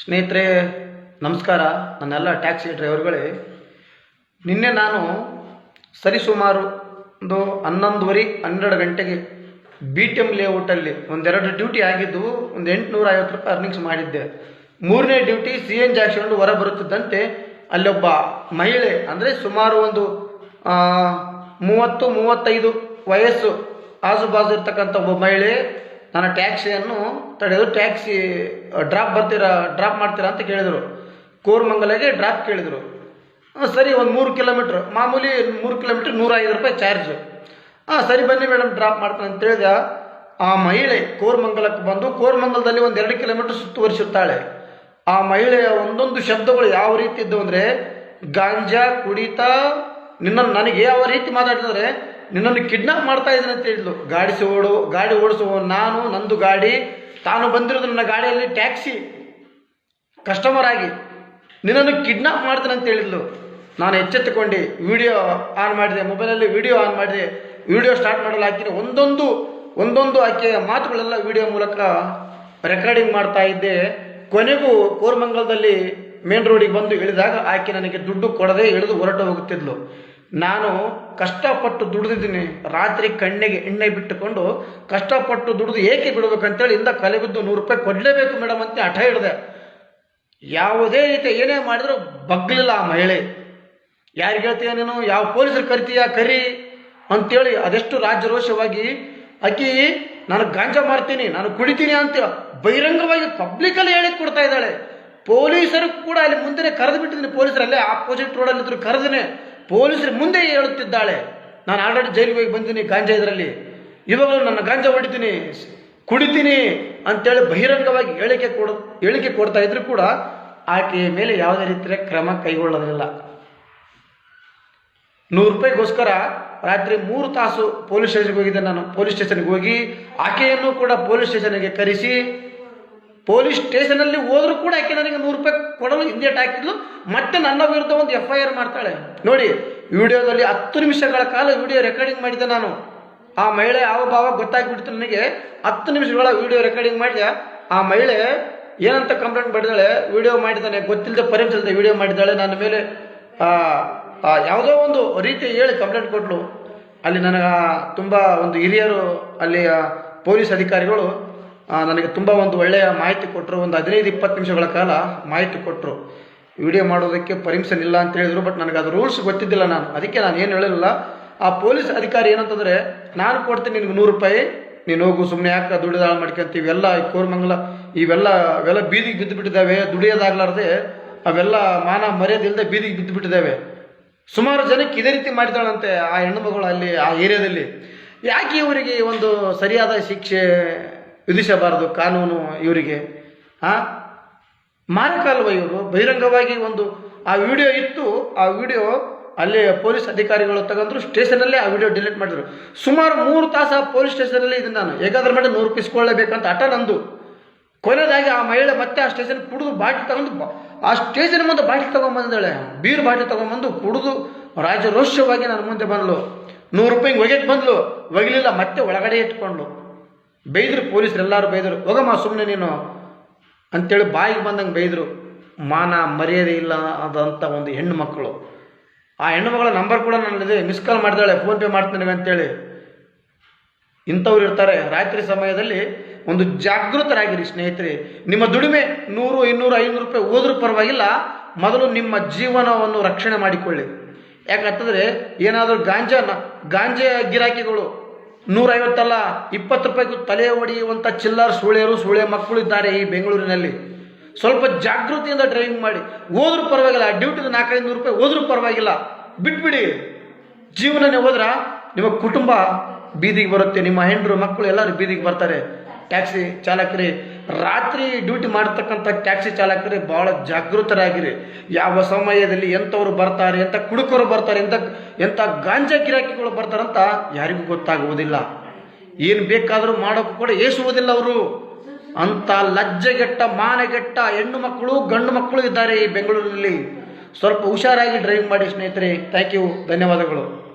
ಸ್ನೇಹಿತರೆ, ನಮಸ್ಕಾರ. ನನ್ನೆಲ್ಲ ಟ್ಯಾಕ್ಸಿ ಡ್ರೈವರ್ಗಳೇ. ನಿನ್ನೆ ನಾನು ಸರಿಸುಮಾರು ಒಂದು ಹನ್ನೊಂದುವರೆ, ಹನ್ನೆರಡು ಗಂಟೆಗೆ ಬಿ ಟಿ ಎಂ ಲೇಔಟಲ್ಲಿ ಒಂದೆರಡು ಡ್ಯೂಟಿ ಆಗಿದ್ದು, ಒಂದು ಎಂಟುನೂರ ಐವತ್ತು ರೂಪಾಯಿ ಅರ್ನಿಂಗ್ಸ್ ಮಾಡಿದ್ದೆ. ಮೂರನೇ ಡ್ಯೂಟಿ ಸಿ ಎನ್ ಜಿ ಹಾಕ್ಸ್ಕೊಂಡು ಹೊರ ಬರುತ್ತಿದ್ದಂತೆ ಅಲ್ಲೊಬ್ಬ ಮಹಿಳೆ, ಅಂದರೆ ಸುಮಾರು ಒಂದು ಮೂವತ್ತು, ಮೂವತ್ತೈದು ವಯಸ್ಸು, ಆಜುಬಾಜು ಇರ್ತಕ್ಕಂಥ ಒಬ್ಬ ಮಹಿಳೆ ನನ್ನ ಟ್ಯಾಕ್ಸಿಯನ್ನು ತಡೆದು ಟ್ಯಾಕ್ಸಿ ಡ್ರಾಪ್ ಬರ್ತೀರಾ, ಡ್ರಾಪ್ ಮಾಡ್ತೀರಾ ಅಂತ ಕೇಳಿದರು. ಕೋರ್ಮಂಗಲಗೆ ಡ್ರಾಪ್ ಕೇಳಿದರು. ಸರಿ, ಒಂದು ಮೂರು ಕಿಲೋಮೀಟ್ರ್. ಮಾಮೂಲಿ ಮೂರು ಕಿಲೋಮೀಟ್ರ್ ನೂರ ಐದು ರೂಪಾಯಿ ಚಾರ್ಜು. ಹಾಂ, ಸರಿ ಬನ್ನಿ ಮೇಡಮ್, ಡ್ರಾಪ್ ಮಾಡ್ತಾನೆ ಅಂತ ಹೇಳಿದ ಆ ಮಹಿಳೆ ಕೋರ್ಮಂಗಲಕ್ಕೆ ಬಂದು, ಕೋರ್ಮಂಗಲದಲ್ಲಿ ಒಂದು ಎರಡು ಕಿಲೋಮೀಟ್ರ್ ಸುತ್ತುವರಿಸುತ್ತಾಳೆ. ಆ ಮಹಿಳೆಯ ಒಂದೊಂದು ಶಬ್ದಗಳು ಯಾವ ರೀತಿ ಇದ್ದವು ಅಂದರೆ, ಗಾಂಜಾ ಕುಡಿತಾ ನಿನ್ನ ನನಗೆ ಯಾವ ರೀತಿ ಮಾತಾಡಿದ್ರೆ ನಿನ್ನನ್ನು ಕಿಡ್ನಾಪ್ ಮಾಡ್ತಾ ಇದ್ದೀನಿ ಅಂತ ಹೇಳಿದ್ಲು. ಗಾಡಿ ಓಡು ಗಾಡಿ ಓಡಿಸುವ ನಾನು, ನಂದು ಗಾಡಿ, ತಾನು ಬಂದಿರೋದು ನನ್ನ ಗಾಡಿಯಲ್ಲಿ ಟ್ಯಾಕ್ಸಿ ಕಸ್ಟಮರ್ ಆಗಿ ನಿನ್ನನ್ನು ಕಿಡ್ನಾಪ್ ಮಾಡ್ತಾನೆ ಅಂತ ಹೇಳಿದ್ಲು. ನಾನು ಎಚ್ಚೆತ್ತುಕೊಂಡು ವಿಡಿಯೋ ಆನ್ ಮಾಡಿದೆ ಮೊಬೈಲಲ್ಲಿ ವಿಡಿಯೋ ಆನ್ ಮಾಡಿದೆ. ವಿಡಿಯೋ ಸ್ಟಾರ್ಟ್ ಮಾಡಲು ಹಾಕಿದೆ ಒಂದೊಂದು ಒಂದೊಂದು ಆಕೆಯ ಮಾತುಗಳೆಲ್ಲ ವಿಡಿಯೋ ಮೂಲಕ ರೆಕಾರ್ಡಿಂಗ್ ಮಾಡ್ತಾ ಇದ್ದೆ. ಕೊನೆಗೂ ಕೋರಮಂಗಲದಲ್ಲಿ ಮೇನ್ ರೋಡಿಗೆ ಬಂದು ಇಳಿದಾಗ ಆಕೆ ನನಗೆ ದುಡ್ಡು ಕೊಡದೆ ಇಳಿದು ಹೊರಟು ಹೋಗುತ್ತಿದ್ಲು. ನಾನು ಕಷ್ಟಪಟ್ಟು ದುಡಿದಿದ್ದೀನಿ. ರಾತ್ರಿ ಕಣ್ಣಿಗೆ ಎಣ್ಣೆ ಬಿಟ್ಟುಕೊಂಡು ಕಷ್ಟಪಟ್ಟು ದುಡಿದು ಏಕೆ ಬಿಡಬೇಕಂತೇಳಿ ಇಂದ ಕಲೆಬಿದ್ದು ನೂರು ರೂಪಾಯಿ ಕೊಡಲೇಬೇಕು ಮೇಡಮ್ ಅಂತ ಹಠ ಹಿಡಿದೆ. ಯಾವುದೇ ರೀತಿ ಏನೇ ಮಾಡಿದ್ರು ಬಗ್ಲಿಲ್ಲ ಆ ಮಹಿಳೆ. ಯಾರಿಗೆ ಹೇಳ್ತೀಯ ನೀನು? ಯಾವ ಪೊಲೀಸರು ಕರಿತೀಯ? ಕರಿ ಅಂತೇಳಿ ಅದೆಷ್ಟು ರಾಜ್ಯರೋಷವಾಗಿ ಅಕ್ಕಿ ನಾನು ಗಾಂಜಾ ಮಾಡ್ತೀನಿ ನಾನು ಕುಡಿತೀನಿ ಅಂತ ಬಹಿರಂಗವಾಗಿ ಪಬ್ಲಿಕಲ್ಲಿ ಹೇಳಿ ಕೊಡ್ತಾ ಇದ್ದಾಳೆ. ಪೊಲೀಸರು ಕೂಡ ಅಲ್ಲಿ ಮುಂದೆ ಕರೆದು ಬಿಟ್ಟಿದ್ದೀನಿ. ಪೊಲೀಸರಲ್ಲೇ ಆಪೋಸಿಟ್ ರೋಡಲ್ಲಿ ಇದ್ರು ಕರೆದಿನಿ. ಪೊಲೀಸರು ಮುಂದೆ ಹೇಳುತ್ತಿದ್ದಾಳೆ ನಾನು ಆಲ್ರೆಡಿ ಜೈಲಿಗೆ ಹೋಗಿ ಬಂದಿದ್ದೀನಿ ಗಾಂಜಾ ಇದರಲ್ಲಿ. ಇವಾಗಲೂ ನನ್ನ ಗಾಂಜಾ ಹೊಡಿತೀನಿ, ಕುಡಿತೀನಿ ಅಂತೇಳಿ ಬಹಿರಂಗವಾಗಿ ಹೇಳಿಕೆ ಕೊಡ, ಹೇಳಿಕೆ ಕೊಡ್ತಾ ಇದ್ರು ಕೂಡ ಆಕೆಯ ಮೇಲೆ ಯಾವುದೇ ರೀತಿಯ ಕ್ರಮ ಕೈಗೊಳ್ಳೋದಿಲ್ಲ. ನೂರು ರೂಪಾಯಿಗೋಸ್ಕರ ರಾತ್ರಿ ಮೂರು ತಾಸು ಪೊಲೀಸ್ ಸ್ಟೇಷನ್ಗೆ ಹೋಗಿದ್ದೆ ನಾನು. ಪೊಲೀಸ್ ಸ್ಟೇಷನ್ಗೆ ಹೋಗಿ ಆಕೆಯನ್ನು ಕೂಡ ಪೊಲೀಸ್ ಸ್ಟೇಷನ್ಗೆ ಕರೆಸಿ ಪೊಲೀಸ್ ಸ್ಟೇಷನಲ್ಲಿ ಹೋದ್ರೂ ಕೂಡ ಆಕೆ ನನಗೆ ನೂರು ರೂಪಾಯಿ ಕೊಡಲು ಹಿಂದೇಟ್ ಹಾಕಿದ್ಲು ಮತ್ತೆ ನನ್ನ ವಿರುದ್ಧ ಒಂದು ಎಫ್ ಐ ಆರ್ ಮಾಡ್ತಾಳೆ. ನೋಡಿ, ವಿಡಿಯೋದಲ್ಲಿ ಹತ್ತು ನಿಮಿಷಗಳ ಕಾಲ ವಿಡಿಯೋ ರೆಕಾರ್ಡಿಂಗ್ ಮಾಡಿದ್ದೆ ನಾನು. ಆ ಮಹಿಳೆ ಯಾವ ಭಾವ ಗೊತ್ತಾಗ್ಬಿಡ್ತು ನನಗೆ. ಹತ್ತು ನಿಮಿಷಗಳ ವಿಡಿಯೋ ರೆಕಾರ್ಡಿಂಗ್ ಮಾಡಿದೆ. ಆ ಮಹಿಳೆ ಏನಂತ ಕಂಪ್ಲೇಂಟ್ ಮಾಡಿದಾಳೆ? ವಿಡಿಯೋ ಮಾಡಿದ್ದಾನೆ, ಗೊತ್ತಿಲ್ಲದೆ ಪರಿಚಯದ ವಿಡಿಯೋ ಮಾಡಿದ್ದಾಳೆ. ನನ್ನ ಮೇಲೆ ಯಾವುದೋ ಒಂದು ರೀತಿ ಹೇಳಿ ಕಂಪ್ಲೇಂಟ್ ಕೊಟ್ಟಳು ಅಲ್ಲಿ ನನಗೆ ತುಂಬ ಒಂದು ಹಿರಿಯರು ಅಲ್ಲಿ ಪೊಲೀಸ್ ಅಧಿಕಾರಿಗಳು ನನಗೆ ತುಂಬ ಒಂದು ಒಳ್ಳೆಯ ಮಾಹಿತಿ ಕೊಟ್ಟರು ಒಂದು ಹದಿನೈದು, ಇಪ್ಪತ್ತು ನಿಮಿಷಗಳ ಕಾಲ ಮಾಹಿತಿ ಕೊಟ್ಟರು ವಿಡಿಯೋ ಮಾಡೋದಕ್ಕೆ ಪರ್ಮಿಷನ್ ಇಲ್ಲ ಅಂತ ಹೇಳಿದರು ಬಟ್ ನನಗೆ ಅದು ರೂಲ್ಸ್ ಗೊತ್ತಿದ್ದಿಲ್ಲ ನಾನು. ಅದಕ್ಕೆ ನಾನು ಏನು ಹೇಳಿಲ್ಲ ಆ ಪೊಲೀಸ್ ಅಧಿಕಾರಿ ಏನಂತಂದರೆ, ನಾನು ಕೊಡ್ತೀನಿ ನಿನಗೆ ನೂರು ರೂಪಾಯಿ. ನೀನು ಹೋಗು ಸುಮ್ಮನೆ ಯಾಕೆ ದುಡಿದಾಳ ಮಾಡ್ಕೊಂತೀವಿ? ಇವೆಲ್ಲ ಕೋರ್ಮಂಗಲ, ಇವೆಲ್ಲ ಅವೆಲ್ಲ ಬೀದಿಗೆ ಬಿದ್ದು ಬಿಟ್ಟಿದ್ದಾವೆ ದುಡಿಯೋದಾಗ್ಲಾರ್ದೆ ಅವೆಲ್ಲ ಮಾನ ಮರ್ಯಾದೆ ಇಲ್ಲದೆ ಬೀದಿಗೆ ಬಿದ್ದು ಬಿಟ್ಟಿದ್ದಾವೆ ಸುಮಾರು ಜನಕ್ಕೆ ಇದೇ ರೀತಿ ಮಾಡಿದಾಳಂತೆ ಆ ಹೆಣ್ಣು ಮಗಳು ಅಲ್ಲಿ, ಆ ಏರಿಯಾದಲ್ಲಿ. ಯಾಕೆ ಇವರಿಗೆ ಒಂದು ಸರಿಯಾದ ಶಿಕ್ಷೆ ವಿಧಿಸಬಾರದು ಕಾನೂನು ಇವರಿಗೆ. ಆ? ಮಾರಕಲ್ವ ಇವರು ಬಹಿರಂಗವಾಗಿ ಒಂದು ಆ ವಿಡಿಯೋ ಇತ್ತು. ಆ ವಿಡಿಯೋ ಅಲ್ಲಿ ಪೊಲೀಸ್ ಅಧಿಕಾರಿಗಳು ತಗೊಂಡ್ರು, ಸ್ಟೇಷನಲ್ಲೇ ಆ ವಿಡಿಯೋ ಡಿಲೀಟ್ ಮಾಡಿದ್ರು. ಸುಮಾರು ಮೂರು ತಾಸು ಆ ಪೊಲೀಸ್ ಸ್ಟೇಷನಲ್ಲಿ ಇದನ್ನು ನಾನು. ಹೇಗಾದ್ರೂ ಮಾಡಿ ನೂರು ರೂಪಾಯಿ ಇಸ್ಕೊಳ್ಳೇಬೇಕಂತ ಹಠ ನಂದು. ಕೊನೆಯದಾಗಿ ಆ ಮಹಿಳೆ ಮತ್ತೆ ಆ ಸ್ಟೇಷನ್ ಕುಡಿದು ಬಾಟ್ಲಿ ತಗೊಂಡು ಆ ಸ್ಟೇಷನ್ ಮುಂದೆ ಬಾಟ್ಲಿ ತಗೊಂಬಂದಳೆ ಬೀರು ಬಾಟ್ಲಿ ತಗೊಂಬಂದು ಕುಡಿದು ರಾಜರೋಷವಾಗಿ ನನ್ನ ಮುಂದೆ ಬಂದ್ಲು. ನೂರು ರೂಪಾಯಿ ಒಗೆಗೆ ಬಂದ್ಲು. ಒಗಿಲಿಲ್ಲ ಮತ್ತೆ ಒಳಗಡೆ ಇಟ್ಕೊಂಡ್ಲು ಬೈದ್ರು ಪೊಲೀಸರು ಎಲ್ಲರೂ ಬೈದರು, ಹೋಗಮ್ಮ ಸುಮ್ಮನೆ ನೀನು ಅಂತೇಳಿ ಬಾಯಿಗೆ ಬಂದಂಗೆ ಬೈದರು. ಮಾನ ಮರ್ಯಾದೆ ಇಲ್ಲ ಅದಂಥ ಒಂದು ಹೆಣ್ಣು ಮಕ್ಕಳು. ಆ ಹೆಣ್ಣು ಮಗಳ ನಂಬರ್ ಕೂಡ ನನ್ನದೇ ಮಿಸ್ ಕಾಲ್ ಮಾಡಿದಾಳೆ ಫೋನ್ಪೇ ಮಾಡ್ತೀನಿ ಅಂತೇಳಿ. ಇಂಥವ್ರು ಇರ್ತಾರೆ. ರಾತ್ರಿ ಸಮಯದಲ್ಲಿ ಒಂದು ಜಾಗೃತರಾಗಿರಿ ಸ್ನೇಹಿತರೆ. ನಿಮ್ಮ ದುಡಿಮೆ ನೂರು, ಇನ್ನೂರು, ಐನೂರು ರೂಪಾಯಿ ಹೋದ್ರೂ ಪರವಾಗಿಲ್ಲ. ಮೊದಲು ನಿಮ್ಮ ಜೀವನವನ್ನು ರಕ್ಷಣೆ ಮಾಡಿಕೊಳ್ಳಿ. ಯಾಕಂತಂದರೆ ಏನಾದರೂ ಗಾಂಜಾ ಗಾಂಜಾ ಗಿರಾಕಿಗಳು ನೂರೈವತ್ತಲ್ಲ, ಇಪ್ಪತ್ತು ರೂಪಾಯಿಗೂ ತಲೆ ಹೊಡೆಯುವಂಥ ಚಿಲ್ಲರ್ ಸೂಳೆಯರು ಸೂಳೆ ಮಕ್ಕಳು ಇದ್ದಾರೆ ಈ ಬೆಂಗಳೂರಿನಲ್ಲಿ. ಸ್ವಲ್ಪ ಜಾಗೃತಿಯಿಂದ ಡ್ರೈವಿಂಗ್ ಮಾಡಿ. ಹೋದ್ರೂ ಪರವಾಗಿಲ್ಲ ಡ್ಯೂಟಿದ ನಾಲ್ಕೈದು ನೂರು ರೂಪಾಯಿ ಹೋದ್ರೂ ಪರವಾಗಿಲ್ಲ. ಬಿಟ್ಬಿಡಿ. ಜೀವನನೇ ಹೋದ್ರ ನಿಮ್ಮ ಕುಟುಂಬ ಬೀದಿಗೆ ಬರುತ್ತೆ, ನಿಮ್ಮ ಹೆಂಡರು, ಮಕ್ಕಳು ಎಲ್ಲರೂ ಬೀದಿಗೆ ಬರ್ತಾರೆ. ಟ್ಯಾಕ್ಸಿ ಚಾಲಕರಿ ರಾತ್ರಿ ಡ್ಯೂಟಿ ಮಾಡ್ತಕ್ಕಂಥ ಟ್ಯಾಕ್ಸಿ ಚಾಲಕರೇ ಭಾಳ ಜಾಗೃತರಾಗಿರಿ. ಯಾವ ಸಮಯದಲ್ಲಿ ಎಂಥವ್ರು ಬರ್ತಾರೆ, ಎಂಥ ಕುಡುಕರು ಬರ್ತಾರೆ, ಎಂಥ ಎಂಥ ಗಾಂಜಾ ಗಿರಾಕಿಗಳು ಬರ್ತಾರಂತ ಯಾರಿಗೂ ಗೊತ್ತಾಗುವುದಿಲ್ಲ. ಏನು ಬೇಕಾದರೂ ಮಾಡೋಕ್ಕೂ ಕೂಡ ಏಸುವುದಿಲ್ಲ ಅವರು. ಅಂಥ ಲಜ್ಜೆಗೆಟ್ಟ, ಮಾನಗೆಟ್ಟ ಹೆಣ್ಣು ಮಕ್ಕಳು, ಗಂಡು ಮಕ್ಕಳು ಇದ್ದಾರೆ ಈ ಬೆಂಗಳೂರಿನಲ್ಲಿ. ಸ್ವಲ್ಪ ಹುಷಾರಾಗಿ ಡ್ರೈವಿಂಗ್ ಮಾಡಿ ಸ್ನೇಹಿತರೆ. ಥ್ಯಾಂಕ್ ಯು ಧನ್ಯವಾದಗಳು.